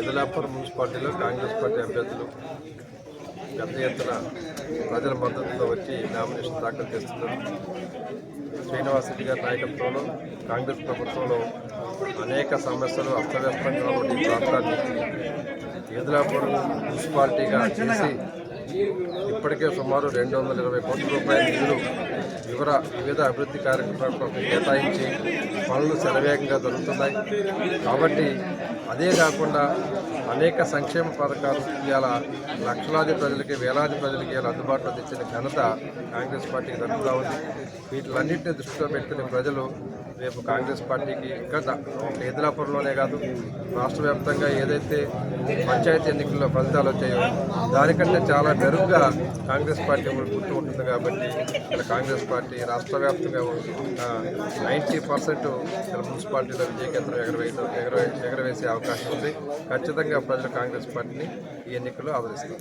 ఎదలాపూర్ మున్సిపాలిటీలో కాంగ్రెస్ పార్టీ అభ్యర్థులు పెద్ద ఎత్తున ప్రజల మద్దతుతో వచ్చి నామినేషన్ దాఖలు చేస్తున్నారు. శ్రీనివాసరెడ్డి గారి నాయకత్వంలో కాంగ్రెస్ ప్రభుత్వంలో అనేక సమస్యలు అస్తవ్యస్తంగా ఉన్న ఈ ప్రాంతాన్ని ఎదలాపూర్ మున్సిపాలిటీగా చేసి ఇప్పటికే సుమారు రెండు వందల ఇరవై కోట్ల రూపాయల నిధులు వివర వివిధ అభివృద్ధి కార్యక్రమాలకు కేటాయించి పనులు శరవేగంగా జరుగుతున్నాయి. కాబట్టి అదే కాకుండా అనేక సంక్షేమ పథకాలు ఇవాళ లక్షలాది ప్రజలకి వేలాది ప్రజలకి ఇవాళ అందుబాటులో తెచ్చిన ఘనత కాంగ్రెస్ పార్టీకి దక్కుతా ఉంది. వీటిలన్నింటినీ దృష్టిలో పెట్టుకుని ప్రజలు రేపు కాంగ్రెస్ పార్టీకి ఇంకా ద- కాదు రాష్ట్ర వ్యాప్తంగా ఏదైతే పంచాయతీ ఎన్నికల్లో ఫలితాలు వచ్చాయో దానికంటే చాలా మెరుగ్గా కాంగ్రెస్ పార్టీ గుర్తు ఉంటుంది కాబట్టి ఇక్కడ కాంగ్రెస్ పార్టీ రాష్ట్ర వ్యాప్తంగా నైంటీ పర్సెంట్ మున్సిపాలిటీలో విజయకేంద్రం ఎగరవేయడం ఎగరవే ఎగరవేసే అవకాశం ఉంది. ఖచ్చితంగా ఖచ్చితంగా ప్రజలు కాంగ్రెస్ పార్టీని ఈ ఎన్నికల్లో ఆదరిస్తారు.